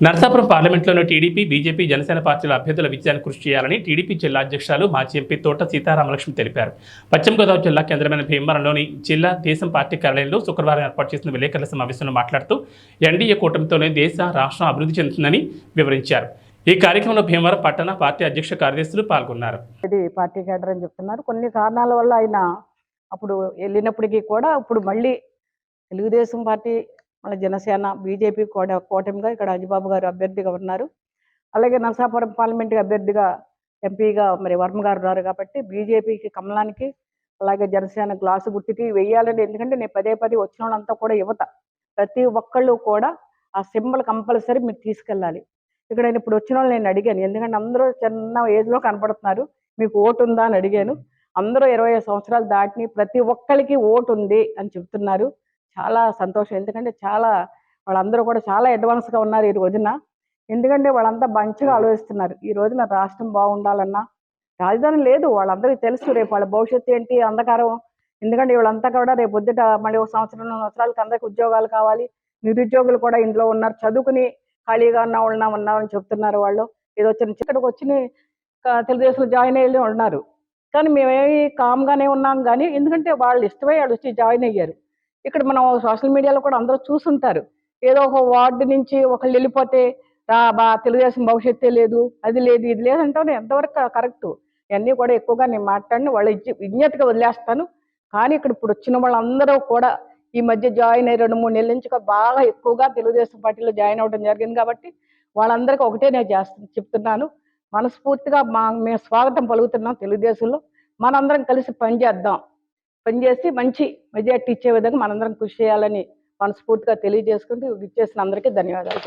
నర్సాపురం పార్లమెంట్లోని TDP BJP Janasena పార్టీల అభ్యర్థుల విజయాన్ని కృషి చేయాలని టీడీపీ జిల్లా అధ్యక్షులు మాజీ ఎంపీ తోట సీతారామలక్ష్మి తెలిపారు. పశ్చిమ గోదావరి జిల్లా కేంద్రమైన భీమవరంలోని జిల్లా దేశం పార్టీ కార్యాలయంలో శుక్రవారం ఏర్పాటు చేసిన విలేకరుల సమావేశంలో మాట్లాడుతూ ఎన్డీఏ కూటమితోనే దేశ రాష్ట్రం అభివృద్ధి చెందుతుందని వివరించారు. ఈ కార్యక్రమంలో భీమవరం పట్టణ పార్టీ అధ్యక్ష కార్యదర్శులు పాల్గొన్నారు. ఇది పార్టీ కేడర్ అని చెప్తున్నారు. కొన్ని కారణాల వల్ల ఆయన అప్పుడు వెళ్ళినప్పటికీ కూడా ఇప్పుడు మళ్ళీ తెలుగుదేశం పార్టీ మన జనసేన బీజేపీ కూడా కూటమిగా ఇక్కడ అజిబాబు గారు అభ్యర్థిగా ఉన్నారు. అలాగే నరసాపురం పార్లమెంట్ అభ్యర్థిగా ఎంపీగా మరి వర్మ గారు ఉన్నారు కాబట్టి బీజేపీకి కమలానికి అలాగే జనసేన గ్లాసు గుర్తుకి వెయ్యాలని ఎందుకంటే నేను పదే పదే వచ్చిన వాళ్ళంతా కూడా యువత. ప్రతి ఒక్కళ్ళు కూడా ఆ సింబల్ కంపల్సరీ మీరు తీసుకెళ్ళాలి. ఇక్కడ నేను ఇప్పుడు వచ్చిన వాళ్ళు నేను అడిగాను. ఎందుకంటే అందరూ చిన్న ఏజ్లో కనపడుతున్నారు. మీకు ఓటు ఉందా అని అడిగాను. అందరూ ఇరవై సంవత్సరాలు దాటిని ప్రతి ఒక్కరికి ఓటు ఉంది అని చెప్తున్నారు. చాలా సంతోషం. ఎందుకంటే చాలా వాళ్ళందరూ కూడా చాలా అడ్వాన్స్గా ఉన్నారు ఈ రోజున. ఎందుకంటే వాళ్ళంతా మంచిగా ఆలోచిస్తున్నారు. ఈ రోజున రాష్ట్రం బాగుండాలన్నా రాజధాని లేదు. వాళ్ళందరికీ తెలుసు రేపు వాళ్ళ భవిష్యత్తు ఏంటి అంధకారం. ఎందుకంటే వీళ్ళంతా కూడా రేపు పొద్దుట మళ్ళీ ఒక సంవత్సరం రెండు సంవత్సరాలకి అందరికి ఉద్యోగాలు కావాలి. నిరుద్యోగులు కూడా ఇంట్లో ఉన్నారు. చదువుకుని ఖాళీగా ఉన్న వాళ్ళ ఉన్నామని చెప్తున్నారు వాళ్ళు. ఏదో చిన్న ఇక్కడికి వచ్చి తెలుగుదేశంలో జాయిన్ అయ్యి ఉన్నారు. కానీ మేమేమి కామ్గానే ఉన్నాం. కానీ ఎందుకంటే వాళ్ళు ఇష్టమై వాళ్ళు వచ్చి జాయిన్ అయ్యారు. ఇక్కడ మనం సోషల్ మీడియాలో కూడా అందరూ చూసుంటారు. ఏదో ఒక వార్డు నుంచి ఒకళ్ళు వెళ్ళిపోతే రా బా తెలుగుదేశం భవిష్యత్తే లేదు అది లేదు ఇది లేదు అంటే ఎంతవరకు కరెక్ట్. ఇవన్నీ కూడా ఎక్కువగా నేను మాట్లాడిన వాళ్ళ విజ్ఞతగా వదిలేస్తాను. కానీ ఇక్కడ ఇప్పుడు వచ్చిన వాళ్ళందరూ కూడా ఈ మధ్య జాయిన్ అయ్యి రెండు మూడు నెలల నుంచి బాగా ఎక్కువగా తెలుగుదేశం పార్టీలో జాయిన్ అవ్వడం జరిగింది కాబట్టి వాళ్ళందరికీ ఒకటే నేను చేస్తాను చెప్తున్నాను. మనస్ఫూర్తిగా మా మేము స్వాగతం పలుకుతున్నాం తెలుగుదేశంలో. మనందరం కలిసి పనిచేద్దాం పనిచేసి మంచి మెజార్టీ ఇచ్చే విధంగా మనందరం కృషి చేయాలని మనస్ఫూర్తిగా తెలియజేసుకుంటూ ఇచ్చేసిన అందరికీ ధన్యవాదాలు.